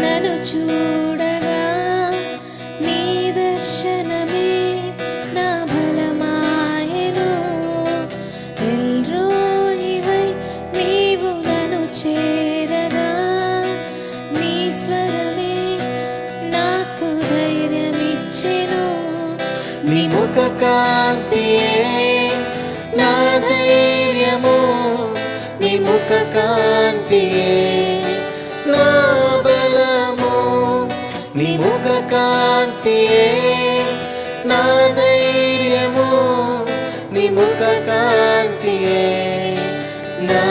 నన్ను చూడగా నీ దర్శనమే నా బలమాయను. ఇవై నీవు నన్ను చేరగా నీ స్వరమే నాకు ధైర్యమిచ్చెను. నిముఖ కాంతియే నా ముఖ కాంతియే నా బలము నీ ముఖ కాంతియే నా ధైర్యము నీ ముఖ కాంతియే నా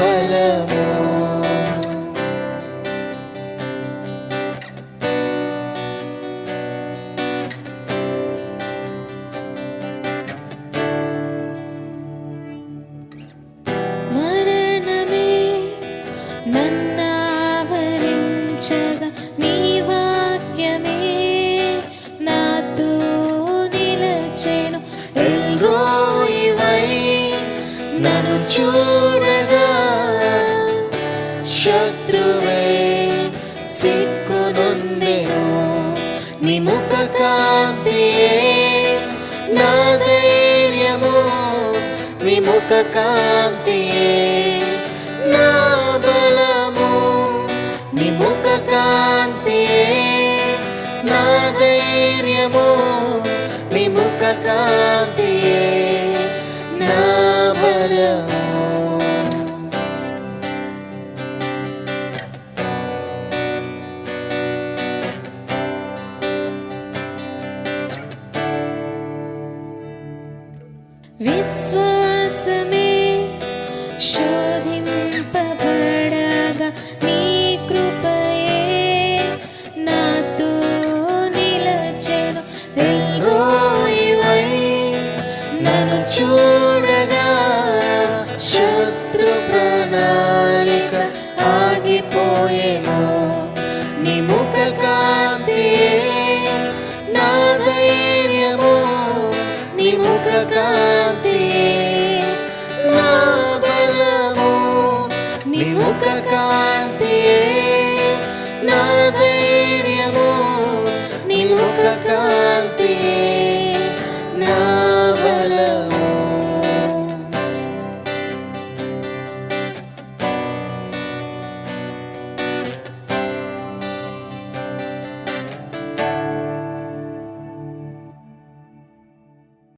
బలము చూడగా శత్రువే సిక్కునొందెను. నీ ముఖ కాంతియే నా ధైర్యము. నీ ముఖ కాంతియే నా బలము. నీ ముఖ కాంతియే నా ధైర్యము. నీ విశ్వాసమే శోధింపబడగా నీ కృపయే నాతో నిలచెను. ఎల్రోయివై నన్ను చూడగా శత్రు ప్రణాళిక ఆగిపోయేను. నీ ముఖ కాంతియే నా ధైర్యము నీ ముఖ